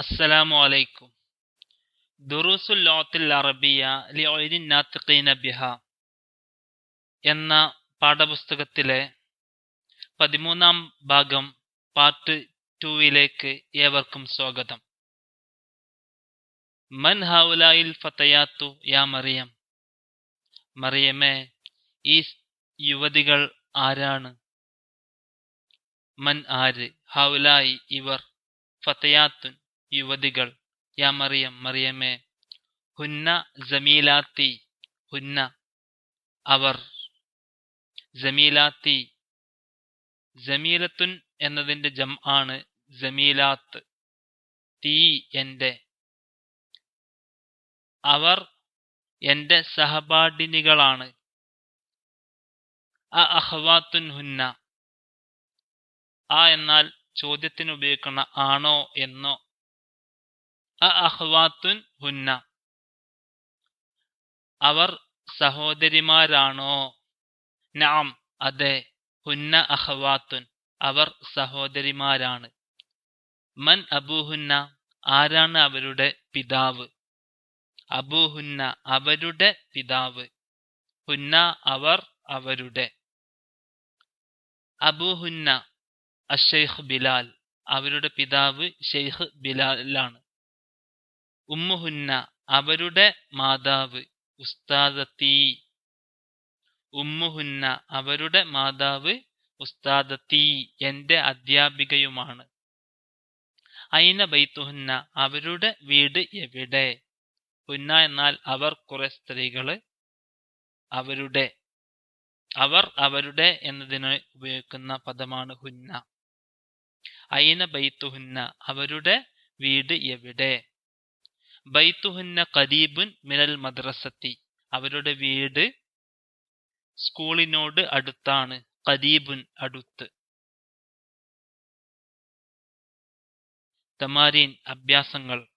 അസ്സലാമു അലൈക്കും ദുറൂസുൽ ലോത്തിൽ അറബിയ ലിഒരിൻ നാത്തിഖീന ബിഹ എന്ന പാഠപുസ്തകത്തിലെ പതിമൂന്നാം ഭാഗം പാർട്ട് ടുവിലേക്ക് ഏവർക്കും സ്വാഗതം. മൻ ഹൗലായിൽ ഫതയാത്തു യാ മറിയം? മറിയമേ ഈ യുവതികൾ ആരാണ്? മൻ ആര്? ഹൗലായി ഇവർ ഫത്തയാത്തുൻ യുവതികൾ. യാ മറിയം മറിയമേ ഹുന്ന ജമീലാത്തി ഹുന്ന അവർ. ജമീലാത്തി ജമീലത്തുൻ എന്നതിന്റെ ജം ആണ് ജമീലാത്ത്. തീ എന്റെ. അവർ എന്റെ സഹപാഠിനികളാണ്. അ അഹ്വാത്തുൻ ഹുന്ന. ആ എന്നാൽ ചോദ്യത്തിന് ഉപയോഗിക്കുന്ന ആണോ എന്നോ ഹുന്ന. അവർ സഹോദരിമാരാണോ? നാം അതെ ഹുന്ന അഹ്വാത്തുൻ. അവർ സഹോദരിമാരാണ്. മൻ അബൂഹുന്ന ആരാണ് അവരുടെ പിതാവ്? അബൂഹുന്ന അവരുടെ പിതാവ്. ഹുന്ന അവർ അവരുടെ. അബൂഹുന്ന അഷെയ്ഖ് ബിലാൽ. അവരുടെ പിതാവ് ഷെയ്ഖ് ബിലാലാണ് ഉമ്മുഹുന്ന അവരുടെ മാതാവ് ഉസ്താദത്തി. ഉമ്മുഹുന്ന അവരുടെ മാതാവ് ഉസ്താദത്തി എന്റെ അധ്യാപികയുമാണ്. ഐന ബൈത്തുഹുന്ന അവരുടെ വീട് എവിടെ? ഹുന്ന എന്നാൽ അവർ കുറെ സ്ത്രീകൾ. അവരുടെ അവർ അവരുടെ എന്നതിന് ഉപയോഗിക്കുന്ന പദമാണ് ഹുന്ന. ഐന ബൈത്തുഹുന്ന അവരുടെ വീട് എവിടെ? ബൈത്തുഹുന്ന കരീബുൻ മിനൽ മദ്രസത്തി. അവരുടെ വീട് സ്കൂളിനോട് അടുത്താണ്. കരീബുൻ അടുത്ത്. തമാരീൻ അഭ്യാസങ്ങൾ.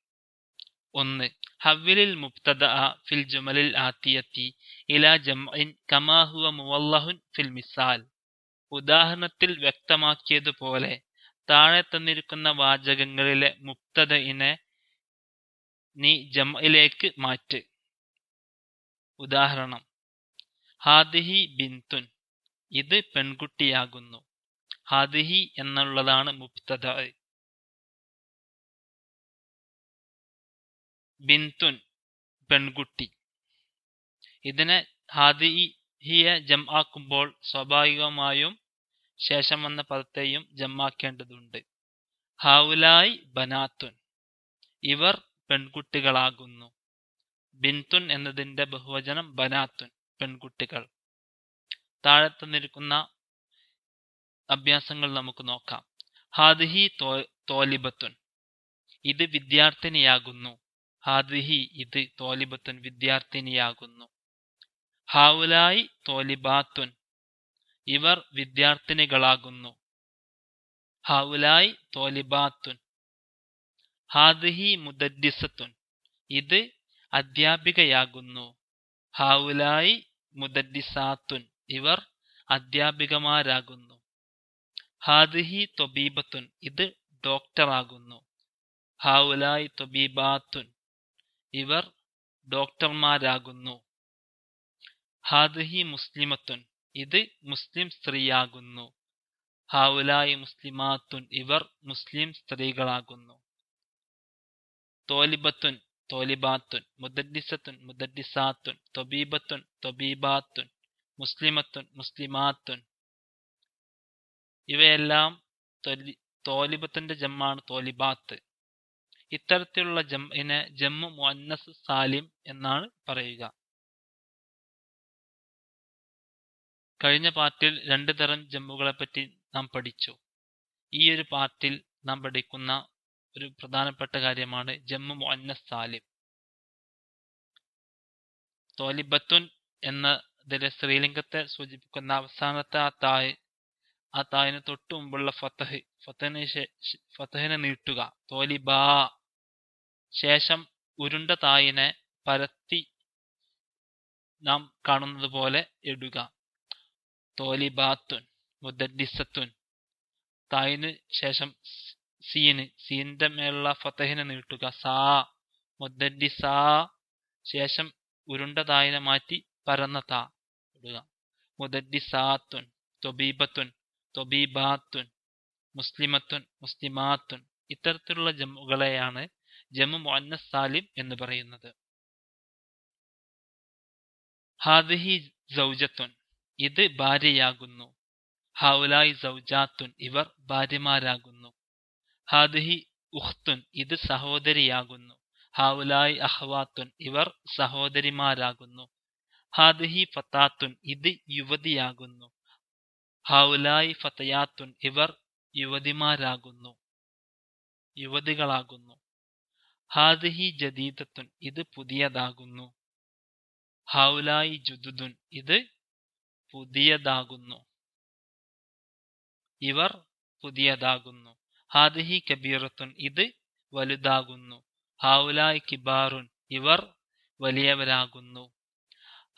ഒന്ന് ഹവ്വിലിൽ മുബ്തദ ഫിൽ ജുമലിൽ ആത്തിയത്തി. ഇല ജംഇൻ കമാഹുവ മുവല്ലഹുൻ ഫിൽ മിസാൽ. ഉദാഹരണത്തിൽ വ്യക്തമാക്കിയതുപോലെ താഴെ തന്നിരിക്കുന്ന വാചകങ്ങളിലെ മുക്തദയിനെ നീ ജംഇലേക്ക് മാറ്റ്. ഉദാഹരണം ഹാദിഹി ബിന്തുൻ ഇത് പെൺകുട്ടിയാകുന്നു. ഹാദിഹി എന്നുള്ളതാണ് മുബ്തദ. ബിന്തുൻ പെൺകുട്ടി. ഇതിനെ ഹാദിഹിയെ ജമാക്കുമ്പോൾ സ്വാഭാവികമായും ശേഷം വന്ന പദത്തെയും ജമ്മാക്കേണ്ടതുണ്ട് ഹാവുലായി ബനാത്തുൻ ഇവർ പെൺകുട്ടികളാകുന്നു. ബിന്തുൻ എന്നതിന്റെ ബഹുവചനം ബനാത്തുൻ പെൺകുട്ടികൾ. താഴെ തന്നിരിക്കുന്ന അഭ്യാസങ്ങൾ നമുക്ക് നോക്കാം. ഹാദിഹി തോലിബത്തുൻ ഇത് വിദ്യാർത്ഥിനിയാകുന്നു. ഹാദിഹി ഇത് തോലിബത്തുൻ വിദ്യാർത്ഥിനിയാകുന്നു. ഹാവുലായി തോലിബാത്തുൻ ഇവർ വിദ്യാർത്ഥിനികളാകുന്നു. ഹാവുലായി തോലിബാത്തുൻ ഹാദിഹി മുദദ്ദിസത്തുൻ. ഇത് അധ്യാപികയാകുന്നു. ഹാവുലായി മുദദ്ദിസാത്തുൻ. ഇവർ അധ്യാപികമാരാകുന്നു. ഹാദിഹി തൊബീബത്തുൻ. ഇത് ഡോക്ടറാകുന്നു. ഹാവുലായി തൊബീബാത്തുൻ. ഇവർ ഡോക്ടർമാരാകുന്നു. ഹാദിഹി മുസ്ലിമത്തുൻ. ഇത് മുസ്ലിം സ്ത്രീയാകുന്നു. ഹാവുലായി മുസ്ലിമാത്തുൻ. ഇവർ മുസ്ലിം സ്ത്രീകളാകുന്നു. തോലിബത്തുൻ തോലിബാത്തുൻ മുദ്ദിസത്തുൻ മുദ്ദിസാത്തുൻ തൊബീബത്തുൻ തൊബീബാത്തുൻ മുസ്ലിമത്തുൻ മുസ്ലിമാത്തുൻ. ഇവയെല്ലാം തോലിബത്തിന്റെ ജമ്മാണ് തോലിബാത്ത്. ഇത്തരത്തിലുള്ള ജമ്മിനെ ജമ്മു മുഅന്നസ് സാലിം എന്നാണ് പറയുക. കഴിഞ്ഞ പാർട്ടിൽ രണ്ട് തരം ജമ്മുകളെ പറ്റി നാം പഠിച്ചു. ഈ ഒരു പാർട്ടിൽ നാം പഠിക്കുന്ന ഒരു പ്രധാനപ്പെട്ട കാര്യമാണ് ജമ്മു മുഅന്നസ് സാലിം. തോലിബത്തുൻ എന്നതിലെ സ്ത്രീലിംഗത്തെ സൂചിപ്പിക്കുന്ന അവസാനത്തെ ആ തായ് ആ തായിന് തൊട്ടു മുമ്പുള്ള ഫത്തഹ് ഫത്തഹിന് ഫത്തഹിനെ നീട്ടുക. തോലിബാ ശേഷം ഉരുണ്ട തായിനെ പരത്തി നാം കാണുന്നത് പോലെ ഇടുക. തോലിബാത്തുൻ മുദ്ദിസത്തുൻ തായിന് ശേഷം സീന് സീന്റെ മേലുള്ള ഫതഹിനെ നീട്ടുക. സാ മുദ്ദി സാ ശേഷം ഉരുണ്ടതായിനെ മാറ്റി പരന്ന താ ഇടുക. മുദ്ദി സാത്തുൻ തൊബീബത്തുൻ തൊബീബാത്തുൻ മുസ്ലിമത്തുൻ മുസ്ലിമാത്തുൻ ഇത്തരത്തിലുള്ള ജമ്മുകളെയാണ് ജമ്മു മുഅന്നസ് സാലിം എന്ന് പറയുന്നത്. ഹാദിഹി സൗജത്തുൻ ഇത് ഭാര്യയാകുന്നു. ഹൗലായി സൗജാത്തുൻ ഇവർ ഭാര്യമാരാകുന്നു. ഹാദിഹി ഉഖ്തുൻ ഇത് സഹോദരിയാകുന്നു. ഹാവുലായി അഹ്വാത്തുൻ ഇവർ സഹോദരിമാരാകുന്നു. ഹാദിഹി ഫത്താത്തുൻ ഇത് യുവതിയാകുന്നു. ഹാവുലായി ഫത്തയാത്തുൻ ഇവർ യുവതിമാരാകുന്നു. യുവതികളാകുന്നു. ഹാദിഹി ജദീദത്തുൻ ഇത് പുതിയതാകുന്നു. ഹൗലായി ജുദുദുൻ ഇത് പുതിയതാകുന്നു. ഇവർ പുതിയതാകുന്നു. ഹാദിഹി കബീറത്തുൻ ഇത് വലുതാകുന്നു. ഹാവുലായ് കിബാറുൻ ഇവർ വലിയവരാകുന്നു.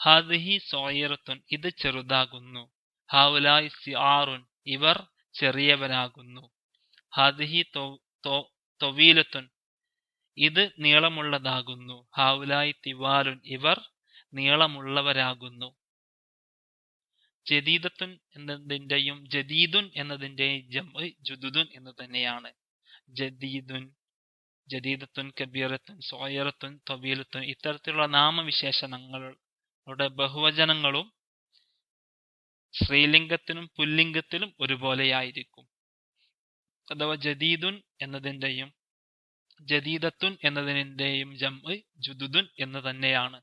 ഹാദിഹി സോയിറത്തുൻ ഇത് ചെറുതാകുന്നു. ഹൗലായി സിആറുൻ ഇവർ ചെറിയവരാകുന്നു. ഹാദിഹി തൊവീലത്തുൻ ഇത് നീളമുള്ളതാകുന്നു. ഹാവുലായി തിവാലുൻ ഇവർ നീളമുള്ളവരാകുന്നു. ജദീദത്തുൻ എന്നതിന്റെയും ജദീദുൻ എന്നതിന്റെയും ജമ് ജുദുദുൻ എന്ന് തന്നെയാണ്. ജദീദുൻ ജദീദത്തുൻ കബീറത്തുൻ സോയറത്തുൻ തൊബീലത്തുൻ ഇത്തരത്തിലുള്ള നാമവിശേഷണങ്ങളുടെ ബഹുവചനങ്ങളും സ്ത്രീലിംഗത്തിനും പുല്ലിംഗത്തിലും ഒരുപോലെയായിരിക്കും. അഥവാ ജദീദുൻ എന്നതിന്റെയും ജദീദത്തുൻ എന്നതിന്റെയും ജം ജുദുദുൻ എന്ന് തന്നെയാണ്.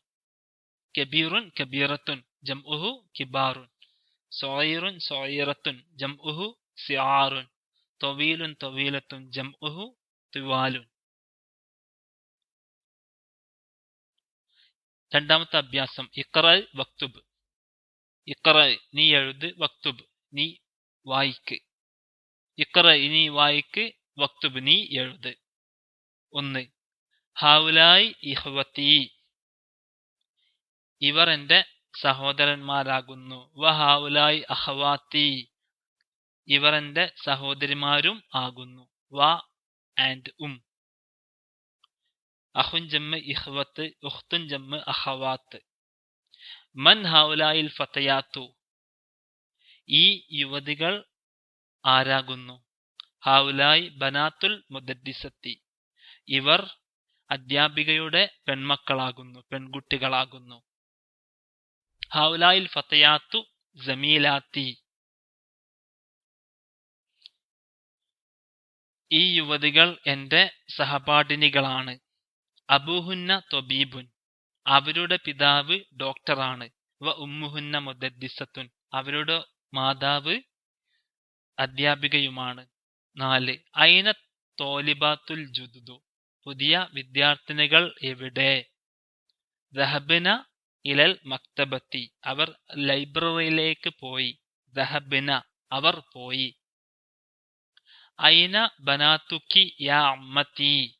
കബീറുൻ കബീറത്തുൻ ജംഉഹു കിബാറുൻ. സോയിറുൻ സോയിറത്തുൻ ജംഉഹു സിയാറുൻ തൊവീലുൻ തൊവീലത്തുൻ ജംഉഹു തിവാലുൻ. രണ്ടാമത്തെ അഭ്യാസം ഇക്കറൽ വക്തുബ്. ഇക്കറൽ നീ എഴുത് വക്തുബ് നീ വായിക്ക്. ഇക്കറ നീ വായിക്ക് വക്തുബ് നീ എഴുത്. ഒന്ന് ഹാവുലായി ഇഹ്വത്തി ഇവർ എന്റെ സഹോദരന്മാരാകുന്നു. വഹാവുലായി ഹാവുലായി അഹവാത്തി. ഇവർ എന്റെ സഹോദരിമാരും ആകുന്നു. വ ആൻഡ് ഉം. അഹുൻ ജമ്മ് ഇഹ്വത്ത് ഉഖ്തുൻ ജമ്മ് അഹവാത്ത്. മൻ ഹൗലായിൽ ഫത്തയാത്തു ഈ യുവതികൾ ആരാകുന്നു? ഹൗലായി ബനാത്തുൽ മുദ്ദിസത്തി ഇവർ അധ്യാപികയുടെ പെൺമക്കളാകുന്നു പെൺകുട്ടികളാകുന്നു. ഹൗലായിൽ ഫത്തയാത്തു ജമീലാത്തി ഈ യുവതികൾ എന്റെ സഹപാഠിനികളാണ്. അബൂഹുന്ന തൊബീബുൻ. അവരുടെ പിതാവ് ഡോക്ടറാണ്. വ ഉമ്മുഹുന്ന മുദ്ദിസത്തുൻ അവരുടെ മാതാവ് അധ്യാപികയുമാണ്. നാല്. ഐന തോലിബാത്തുൽ ജുദുദു. പുതിയ വിദ്യാർത്ഥിനികൾ എവിടെ? ദഹബിന ഇലൽ മക്തബത്തി. അവർ ലൈബ്രറിയിലേക്ക് പോയി. ദഹബിന അവർ പോയി. ഐന ബനാത്തുക്കി യാ അമ്മത്തി?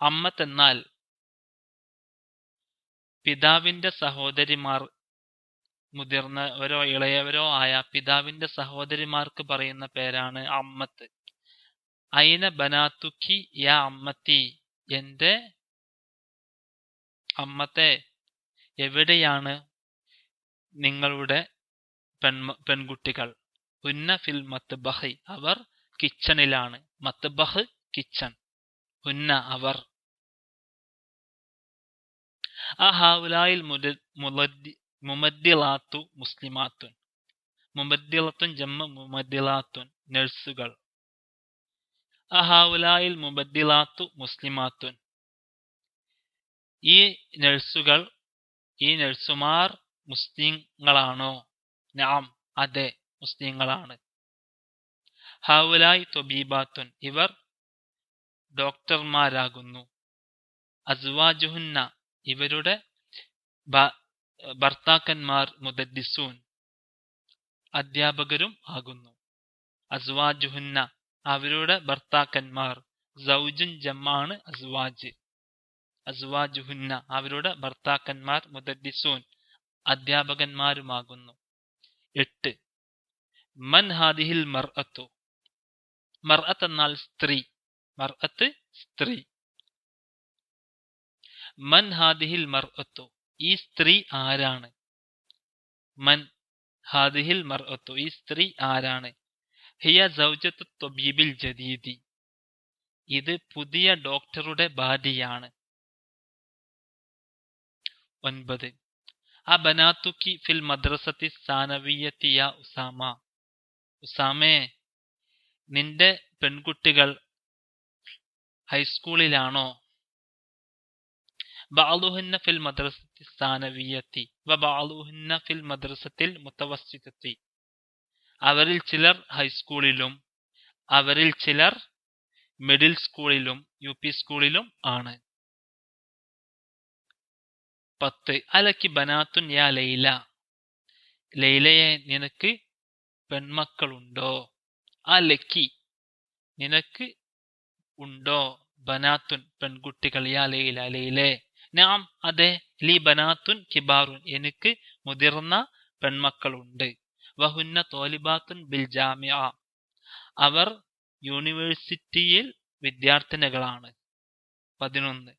അമ്മത്തെന്നാൽ പിതാവിന്റെ സഹോദരിമാർ മുതിർന്നവരോ ഇളയവരോ ആയ പിതാവിന്റെ സഹോദരിമാർക്ക് പറയുന്ന പേരാണ് അമ്മത്ത്. ഐന ബനാത്തുക്കി യാ അമ്മത്തി? എന്റെ അമ്മത്തെ എവിടെയാണ് നിങ്ങളുടെ പെൺകുട്ടികൾ? ഉന്ന ഫിൽ മത്ബഹി അവർ കിച്ചണിലാണ്. മത്ബഹ് കിച്ചൺ. ഉന്ന അവർ. അഹാവുലായിൽ മുമദ്ദിലാത്തു മുസ്ലിമാത്തുൻ. മുമദ്ദിലത്തുൻ ജമ്മ മുമദ്ദിലാത്തുൻ നഴ്സുകൾ. അഹാവുലായിൽ മുബദ്ദിലാത്തു മുസ്ലിമാത്തുൻ. ഈ നഴ്സുകൾ ഈ നഴ്സുമാർ മുസ്ലിങ്ങളാണോ? നാം അതെ മുസ്ലിങ്ങളാണ്. ഹൗലായ് തൊബീബാത്തുൻ ഇവർ ഡോക്ടർമാരാകുന്നു. അസ്വാജുഹുന്ന ഇവരുടെ ഭർത്താക്കന്മാർ മുദദ്ദിസൂൻ അധ്യാപകരും ആകുന്നു. അസ്വാജുഹുന്ന അവരുടെ ഭർത്താക്കന്മാർ സൗജുൻ ജമ്മാണ് അസ്വാജ്. അസ്വാജുഹുന്ന അവരുടെ ഭർത്താക്കന്മാർ മുദദ്ദിസൂൻ അധ്യാപകന്മാരുമാകുന്നു. എട്ട്. മൻ ഹാദിഹിൽ മർഅത്തു. മർഅത്ത് എന്നാൽ സ്ത്രീ. മർഅത്ത് സ്ത്രീ. മൻ ഹാദിഹിൽ മർഅത്തു. ഈ സ്ത്രീ ആരാണ്? മൻ ഹാദിഹിൽ മർഅത്തു. ഈ സ്ത്രീ ആരാണ്? ഹിയ സൗജത്തു തൊബീബിൽ ജദീദി. ഇത് പുതിയ ഡോക്ടറുടെ ഭാര്യയാണ്. ഒൻപത്. ആ ബനാത്തുക്കി ഫിൽ മദ്രസത്തി സാനവിയത്തിയ ഉസാമ. ഉസാമേ നിന്റെ പെൺകുട്ടികൾ ഹൈസ്കൂളിലാണോ? ബാലുഹിന്ന ഫിൽ മദ്രസത്തി സ്ഥാനവീയത്തി ബാലുഹിന്ന ഫിൽ മദ്രസത്തിൽ മുത്തവസ്ഥിതത്തി അവരിൽ ചിലർ ഹൈസ്കൂളിലും അവരിൽ ചിലർ മിഡിൽ സ്കൂളിലും യു പി സ്കൂളിലും ആണ്. പത്ത്. അലക്കി ബനാത്തുൻ യാ ലൈല. ലൈലയെ നിനക്ക് പെൺമക്കളുണ്ടോ? അലക്കി നിനക്ക് ഉണ്ടോ? ബനാത്തുൻ പെൺകുട്ടികൾ യാ ലൈല ലൈലേ. നാം അതെ ലീ ബനാത്തുൻ കിബാറുൻ. എനിക്ക് മുതിർന്ന പെൺമക്കളുണ്ട്. വഹുന്ന തോലിബാത്തുൻ ബിൽ ജാമ്യ അവർ യൂണിവേഴ്സിറ്റിയിൽ വിദ്യാർത്ഥിനികളാണ്. പതിനൊന്ന്.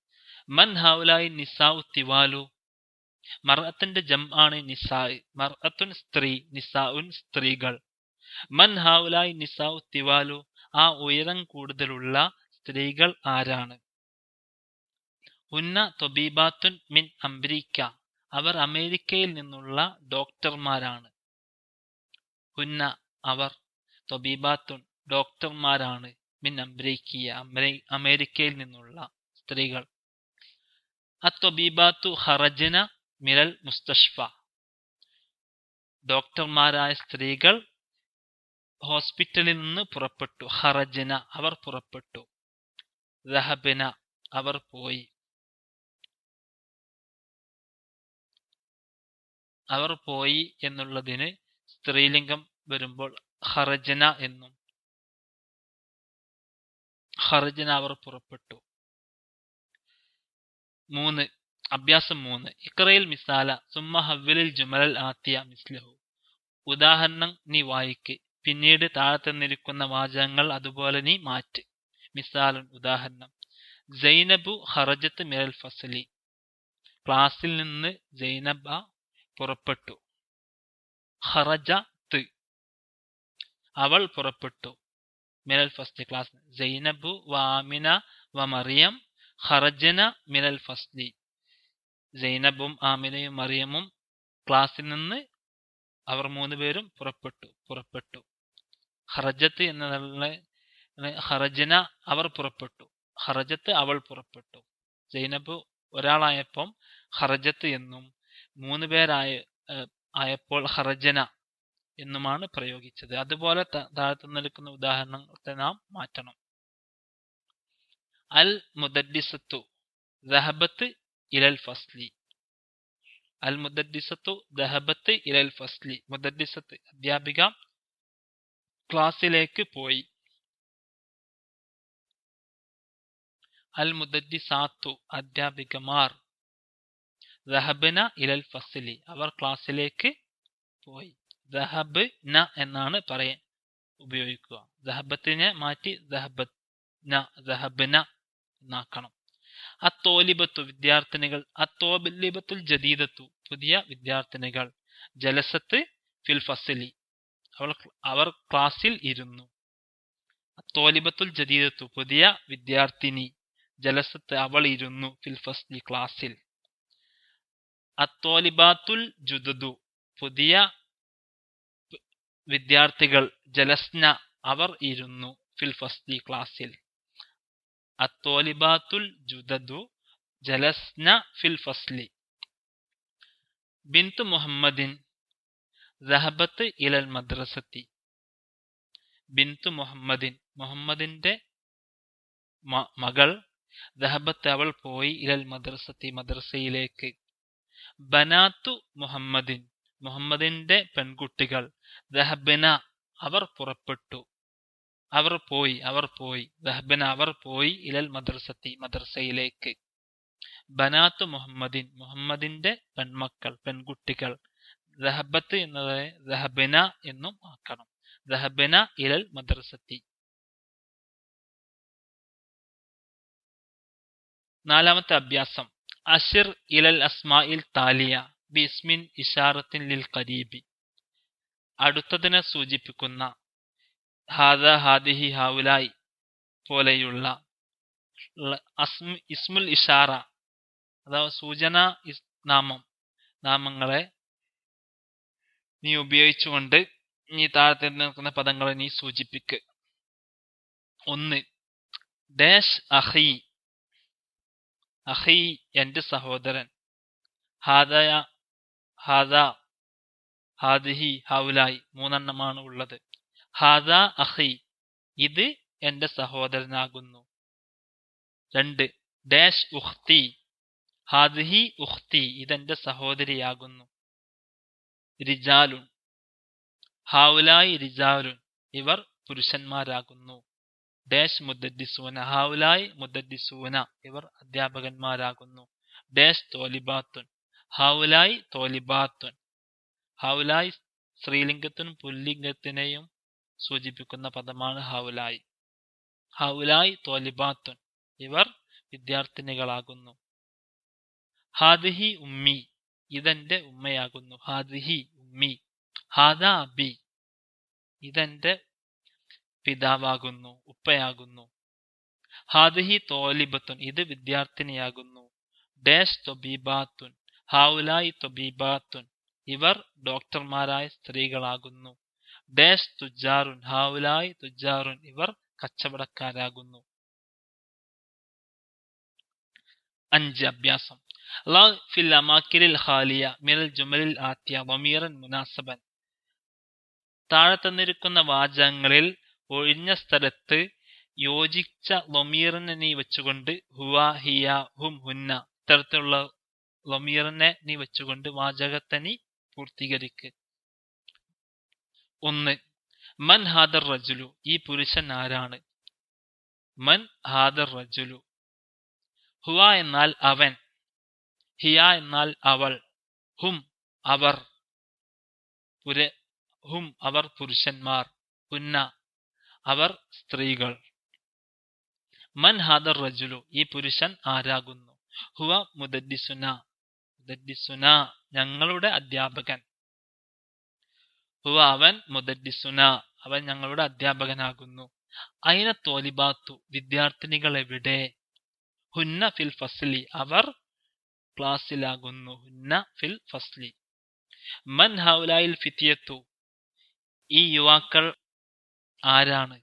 മൻ ഹൗലായി നിസാഉ തിവാലു. മർഅത്തിന്റെ ജം ആണ് നിസായി മർഅത്തുൻ സ്ത്രീ നിസാഉൻ സ്ത്രീകൾ. മൻ ഹൗലായി നിസാഉ തിവാലു ആ ഉയരം കൂടുതലുള്ള സ്ത്രീകൾ ആരാണ്? ഉന്ന തൊബീബാത്തുൻ മിൻ അംബ്രിക്ക അവർ അമേരിക്കയിൽ നിന്നുള്ള ഡോക്ടർമാരാണ്. ഉന്ന അവർ തൊബീബാത്തുൻ ഡോക്ടർമാരാണ് മിൻ അംബ്രിക്കിയ അമേരിക്കയിൽ നിന്നുള്ള സ്ത്രീകൾ. അത്തൊബീബാത്തു ഹറജന മിരൽ മുസ്തഷ്ഫ. ഡോക്ടർമാരായ സ്ത്രീകൾ ഹോസ്പിറ്റലിൽ നിന്ന് പുറപ്പെട്ടു. ഹറജന അവർ പുറപ്പെട്ടു. റഹബന അവർ പോയി. അവർ പോയി എന്നുള്ളതിന് സ്ത്രീലിംഗം വരുമ്പോൾ ഹറജന എന്നും. ഹറജന അവർ പുറപ്പെട്ടു. മൂന്ന് അഭ്യാസം മൂന്ന്. ഇക്രയിൽ മിസാല സുമ്മ ഹവ്വലിൽ ജുമലൽ ആത്തിയ മിസ്ലഹു. ഉദാഹരണം നീ വായിക്ക്. പിന്നീട് താഴെ തന്നിരിക്കുന്ന വാചകങ്ങൾ അതുപോലെ നീ മാറ്റ്. മിസാലൻ ഉദാഹരണം. ജൈനബു ഹറജത്ത് മിരൽ ഫസലി. ക്ലാസ്സിൽ നിന്ന് ജൈനബ പുറപ്പെട്ടു. ഹറജ ത് അവൾ പുറപ്പെട്ടു. മിനൽ ഫസ്ലി ക്ലാസ്. ജൈനബു വാമിന വ മറിയം ഹറജന മിനൽ ഫസ്ലി. സൈനബും ആമിനയും മറിയമും ക്ലാസ്സിൽ നിന്ന് അവർ മൂന്ന് പേരും പുറപ്പെട്ടു പുറപ്പെട്ടു. ഹറജത്ത് എന്നുള്ള ഹറജന അവർ പുറപ്പെട്ടു. ഹറജത്ത് അവൾ പുറപ്പെട്ടു. സൈനബ് ഒരാളായപ്പം ഹറജത്ത് എന്നും മൂന്ന് പേരായ ആയപ്പോൾ ഹറജന എന്നുമാണ് പ്രയോഗിച്ചത്. അതുപോലെ താഴ്ത്തു നിൽക്കുന്ന ഉദാഹരണത്തെ നാം മാറ്റണം. അൽ മുദഡിസത്തു ദഹബത്ത് ഇലൽ ഫസ്ലി. അൽ ذهبت إلى ഫസ്ലി. മുദഡിസത്ത് അധ്യാപിക ക്ലാസ്സിലേക്ക് പോയി. അൽ മുദഡിസാത്തു അധ്യാപികമാർ ദഹബന ഇലൽ ഫസ്ലി. അവർ ക്ലാസ്സിലേക്ക് പോയി. ദഹബ് ന എന്നാണ് പറയാൻ ഉപയോഗിക്കുക. ദഹബത്തിനെ മാറ്റി ദഹബത് ന ദഹബന എന്നാക്കണം. അത്തോലിബത്തു വിദ്യാർത്ഥിനികൾ അത്തോലിബത്തുൽ ജദീദത്തു പുതിയ വിദ്യാർത്ഥിനികൾ. ജലസത്ത് ഫിൽ ഫസലി. അവൾ അവർ ക്ലാസ്സിൽ ഇരുന്നു. അത്തോലിബത്തുൽ ജദീദത്തു പുതിയ വിദ്യാർത്ഥിനി. ജലസത്ത് അവൾ ഇരുന്നു ഫിൽ ഫസ്ലി ക്ലാസ്സിൽ. അത്തോലിബാത്തുൽ ജുദു പുതിയ വിദ്യാർത്ഥികൾ ജലസ്ന അവർ ഇരുന്നു ഫിൽ ഫസ്ലി ക്ലാസ്സിൽ. അത്തോലിബാത്തുൽ ജുദദു ജലസ്ന ഫിൽ ഫസ്ലി. ബിന്തു മുഹമ്മദിൻ സഹബത്ത് ഇലൽ മദ്രസത്തി. ബിന്തു മുഹമ്മദിൻ മുഹമ്മദിന്റെ മകൾ ദഹബത്ത് അവൾ പോയി ഇലൽ മദ്രസത്തി മദ്രസയിലേക്ക്. ബനാത്തു മുഹമ്മദിൻ മുഹമ്മദിന്റെ പെൺകുട്ടികൾ ദഹബിന അവർ പുറപ്പെട്ടു. അവർ പോയി അവർ പോയി. ദഹബന അവർ പോയി ഇലൽ മദ്രസത്തി മദ്രസയിലേക്ക്. ബനാത്ത് മുഹമ്മദിൻ മുഹമ്മദിന്റെ പെൺമക്കൾ പെൺകുട്ടികൾ. ദഹബത്ത് എന്നത് ദഹബന എന്നും ആക്കണം. ദഹബന ഇലൽ മദ്രസത്തി. നാലാമത്തെ അഭ്യാസം. അഷിർ ഇലൽ അസ്മായിൽ താലിയ ബിസ്മിൻ ഇഷാറത്തിൻ ലിൽ കരീബി അടുത്തതിനെ സൂചിപ്പിക്കുന്ന ഹാദ ഹാദിഹി ഹൗലായി പോലെയുള്ള ഇസ്മുൽ ഇഷാറ അഥവാ സൂചന നാമം നാമങ്ങളെ നീ ഉപയോഗിച്ചുകൊണ്ട് നീ താഴത്തെ നിൽക്കുന്ന പദങ്ങളെ നീ സൂചിപ്പിക്ക്. ഒന്ന് ഡാഷ് അഹി അഹി എന്റെ സഹോദരൻ ഹാദയ ഹാദ ഹാദിഹി ഹൗലായി മൂന്നെണ്ണമാണ് ഉള്ളത്. ഹാദ അഹി. ഇത് എന്റെ സഹോദരനാകുന്നു. രണ്ട് ഡാഷ് ഉഖ്തി. ഹാദിഹി ഉഖ്തി ഇതെന്റെ സഹോദരിയാകുന്നു. റിജാലുൻ. ഹാവുലായി റിജാലുൻ ഇവർ പുരുഷന്മാരാകുന്നു. ഡാഷ് മുദ്ദിസൂന ഹാവുലായി മുദ്ദിസൂന ഇവർ അധ്യാപകന്മാരാകുന്നു. ഡാഷ് തോലിബാത്തുൻ ഹാവുലായി തോലിബാത്തുൻ. ഹാവുലായി സ്ത്രീലിംഗത്തിനും പുല്ലിംഗത്തിനെയും സൂചിപ്പിക്കുന്ന പദമാണ് ഹൗലായി. ഹൗലായി തോലിബാത്തുൻ. ഇവർ വിദ്യാർത്ഥിനികളാകുന്നു. ഹാദിഹി ഉമ്മി. ഇതെന്റെ ഉമ്മയാകുന്നു. ഹാദിഹി ഉമ്മി. ഹാദാ അബി. ഇതെന്റെ പിതാവാകുന്നു. ഉപ്പയാകുന്നു. ഹാദിഹി തോലിബത്തുൻ. ഇത് വിദ്യാർത്ഥിനിയാകുന്നു. ഡേസ് തൊബീബാത്തുൻ. ഹൗലായി തൊബീബാത്തുൻ. ഇവർ ഡോക്ടർമാരായ സ്ത്രീകളാകുന്നു. ഡാഷ് തുജാറുൻ ഹാവുലായി തുജാറുൻ ഇവർ കച്ചവടക്കാരാകുന്നു. അഞ്ച് അഭ്യാസം. അള്ളാഹ് ഫിൽ ഖാലിയ ജുമലിൽ ആത്യ വമീറൻ മുനാസബൻ. താഴെ തന്നിരിക്കുന്ന വാചകങ്ങളിൽ ഒഴിഞ്ഞ സ്ഥലത്ത് യോജിച്ച ലൊമീറിനെ നീ വെച്ചുകൊണ്ട് ഹുവ ഹിയ ഹും ഹുന്ന ഇത്തരത്തിലുള്ള ലൊമീറിനെ നീ വെച്ചുകൊണ്ട് വാചകത്തെ നീ പൂർത്തീകരിക്ക്. ഒന്ന്. മൻ ഹാദർ റജുലു ഈ പുരുഷൻ ആരാണ്? മൻ ഹാദർ റജുലു. ഹുവ എന്നാൽ അവൻ ഹിയ എന്നാൽ അവൾ ഹും അവർ പുര ഹും അവർ പുരുഷന്മാർ ഹുന്ന അവർ സ്ത്രീകൾ. മൻ ഹാദർ റജുലു ഈ പുരുഷൻ ആരാകുന്നു? ഹുവ മുദദ്ദിസുന മുദദ്ദിസുന ഞങ്ങളുടെ അധ്യാപകൻ. ഹുവ അവൻ മുദദ്ദിസുന അവൻ ഞങ്ങളുടെ അധ്യാപകനാകുന്നു. അയിന തോലിബാത്തു വിദ്യാർത്ഥിനികൾ എവിടെ? ഹുന്ന ഫിൽ ഫസ്ലി അവർ ക്ലാസ്സിലാകുന്നു. ഹുന്ന ഫിൽ ഫസ്ലി. മൻ ഹൗലായിൽ ഫിത്തിയത്തു ഈ യുവാക്കൾ ആരാണ്?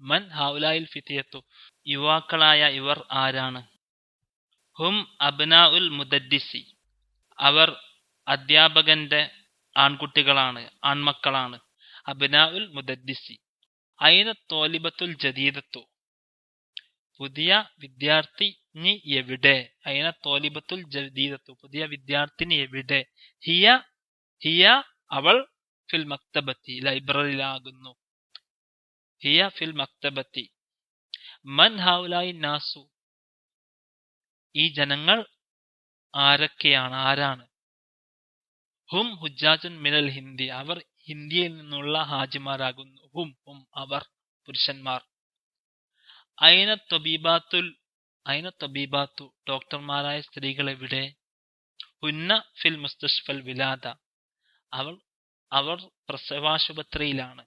മൻ ഹൗലായിൽ ഫിത്തിയത്തു യുവാക്കളായ ഇവർ ആരാണ്? ഹും അബ്നാ ഉൽ മുദദ്ദിസി അവർ അധ്യാപകന്റെ ആൺകുട്ടികളാണ് ആൺമക്കളാണ്. അബിനാവുൽ മുദ്ദിസി അയിന തോലിബത്തുൽ ജദീദത്തു? പുതിയ വിദ്യാർത്ഥി നി എവിടെ? അയിന തോലിബത്തുൽ ജദീദത്തു? പുതിയ വിദ്യാർത്ഥിനി എവിടെ? ഹിയ ഹിയ അവൾ ഫിൽ മക്തബത്തി ലൈബ്രറിയിലാകുന്നു. ഹിയ ഫിൽ മക്തബത്തി. മൻ ഹൗലായി നാസു? ഈ ജനങ്ങൾ ആരൊക്കെയാണ്? ആരാണ്? ഹും ഹുജാജുൻ മിനൽ ഹിന്ദി. അവർ ഹിന്ദിയിൽ നിന്നുള്ള ഹാജിമാരാകുന്നു ഹും ഹും അവർ പുരുഷന്മാർ. ഐന തൊബീബാത്തുൽ ഐന തൊബീബാത്തു ഡോക്ടർമാരായ സ്ത്രീകൾ എവിടെ ഉന്ന ഫിൽ മുസ്തഷ്ഫൽ വിലാദ. അവൾ അവർ പ്രസവാശുപത്രിയിലാണ്.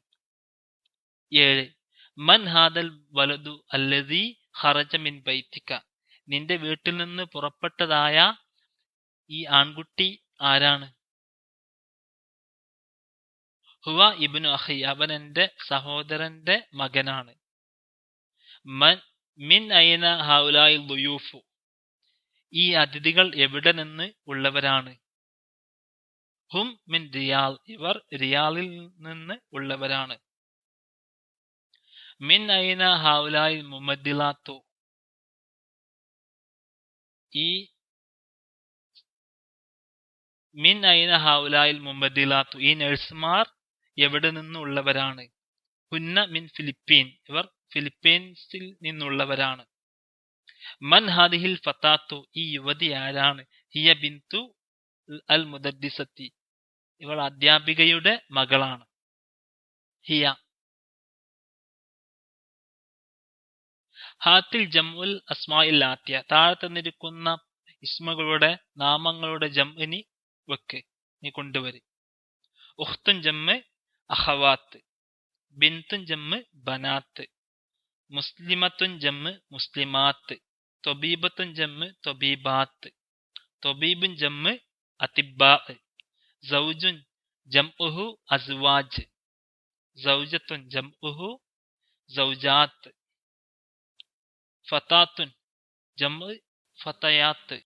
ഏഴ് മൻ ഹാദൽ വലതു അല്ലതി ഹറജ മിൻ ബൈത്തിക്ക നിന്റെ വീട്ടിൽ നിന്ന് പുറപ്പെട്ടതായ ഈ ആൺകുട്ടി ആരാണ്? ഹുവ ഇബ്നു അഹി അവൻ എന്റെ സഹോദരന്റെ മകനാണ്. മൻ മിൻ ഐന ഹൗലായി ലുയൂഫു. ഈ അതിഥികൾ എവിടെ നിന്ന് ഉള്ളവരാണ്? ഹും മിൻ റിയാൽ ഇവർ റിയാലിൽ നിന്ന് ഉള്ളവരാണ്. മിൻ ഐന ഹൗലായി മുമദ്ദിലാത്തു. ഈ മിൻ ഐന ഹൗലായിൽ മുമ്മദ്ദിലാത്തു ഈ നഴ്സുമാർ എവിടെ നിന്നുള്ളവരാണ്? ഹുന്ന മിൻ ഫിലിപ്പീൻ. ഇവർ ഫിലിപ്പീൻസിൽ നിന്നുള്ളവരാണ്. മൻ ഹാദിഹിൽ ഫത്താത്തു. ഈ യുവതി ആരാണ്? ഹിയ ബിന്തു അൽ മുദദ്ദിസത്തി. ഇവൾ അധ്യാപികയുടെ മകളാണ്. ഹിയ. ഹാത്തിൽ ജംഉൽ അസ്മായിൽ ആത്യ താഴെ തന്നിരിക്കുന്ന ഇസ്മകളുടെ നാമങ്ങളുടെ ജംഇനി വെക്ക്. നീ കൊണ്ടുവരും. ഉഖ്തുൻ ജമ്മ് അഹവാത്ത്. ബിന്തുൻ ജമ്മ് ബനാത്ത്. മുസ്ലിമത്തുൻ ജമ്മ് മുസ്ലിമാത്ത്. തൊബീബത്തുൻ ജമ്മ് തൊബീബാത്ത്. തൊബീബുൻ ജമ്മ് അതിബാ സൗജുൻ ജംഉഹു അസ്വാജ്. സൗജത്തുൻ ജംഉഹു സൗജാത്ത്. ഫതാത്തുൻ ജംഉ ഫതയാത്ത്.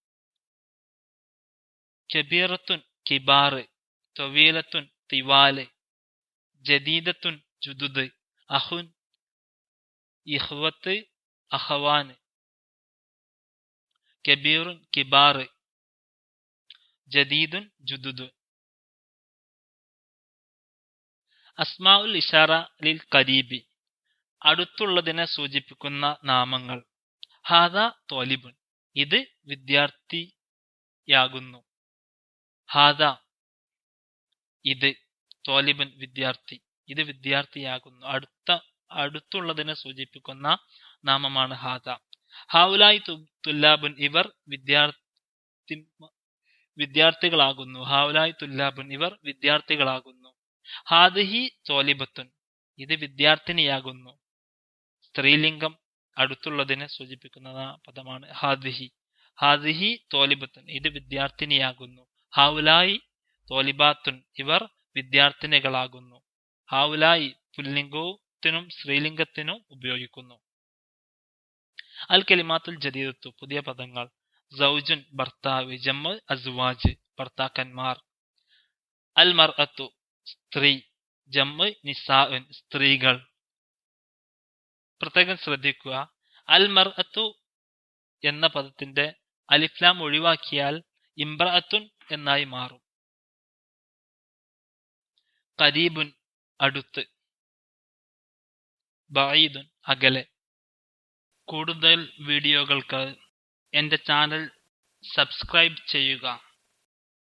കബീറത്തുൻ കിബാറ്. തൊവീലത്തുൻ തിവാൽ. ജദീദത്തുൻ ജുദുദ് അഹുൻ ഇഹ്വത്ത് അഹവാന് കബീറുൻ കിബാറ് ജദീദുൻ ജുദുദ്. അസ്മാഉൽ ഇഷാറ ലിൽ കരീബി അടുത്തുള്ളതിനെ സൂചിപ്പിക്കുന്ന നാമങ്ങൾ. ഹാദ തോലിബുൻ ഇത് വിദ്യാർത്ഥിയാകുന്നു. ഹാദ ഇത് തോലിബൻ വിദ്യാർത്ഥി. ഇത് വിദ്യാർത്ഥിയാകുന്നു. അടുത്ത അടുത്തുള്ളതിനെ സൂചിപ്പിക്കുന്ന നാമമാണ് ഹാദ. ഹാവുലായി തുല്ലാബുൻ ഇവർ വിദ്യാർത്ഥി വിദ്യാർത്ഥികളാകുന്നു. ഹാവുലായി തുല്ലാബുൻ ഇവർ വിദ്യാർത്ഥികളാകുന്നു. ഹാദിഹി തോലിബത്തുൻ. ഇത് വിദ്യാർത്ഥിനിയാകുന്നു. സ്ത്രീലിംഗം അടുത്തുള്ളതിനെ സൂചിപ്പിക്കുന്ന പദമാണ് ഹാദിഹി. ഹാദിഹി തോലിബത്തുൻ. ഇത് വിദ്യാർത്ഥിനിയാകുന്നു. ഹാവുലായി തോലിബാത്തുൻ ഇവർ വിദ്യാർത്ഥിനികളാകുന്നു. ഹാവുലായി പുല്ലിംഗത്തിനും സ്ത്രീലിംഗത്തിനും ഉപയോഗിക്കുന്നു. അൽ കലിമാത്തുൽ ജദീദത്തു പുതിയ പദങ്ങൾ. സൗജുൻ ഭർത്താവ്. ജമ്മ് അസുവാജ് ഭർത്താക്കന്മാർ. അൽ മർ സ്ത്രീ. ജമ്മ് നിസാഉൻ സ്ത്രീകൾ. പ്രത്യേകം ശ്രദ്ധിക്കുക. അൽ മർ എന്ന പദത്തിന്റെ അലിഫ്ലാം ഒഴിവാക്കിയാൽ ഇംബ്രഅത്തുൻ എന്നായി മാറും. കരീബുൻ അടുത്ത് ബഈദുൻ അകലെ. കൂടുതൽ വീഡിയോകൾക്ക് എന്റെ ചാനൽ സബ്സ്ക്രൈബ് ചെയ്യുക.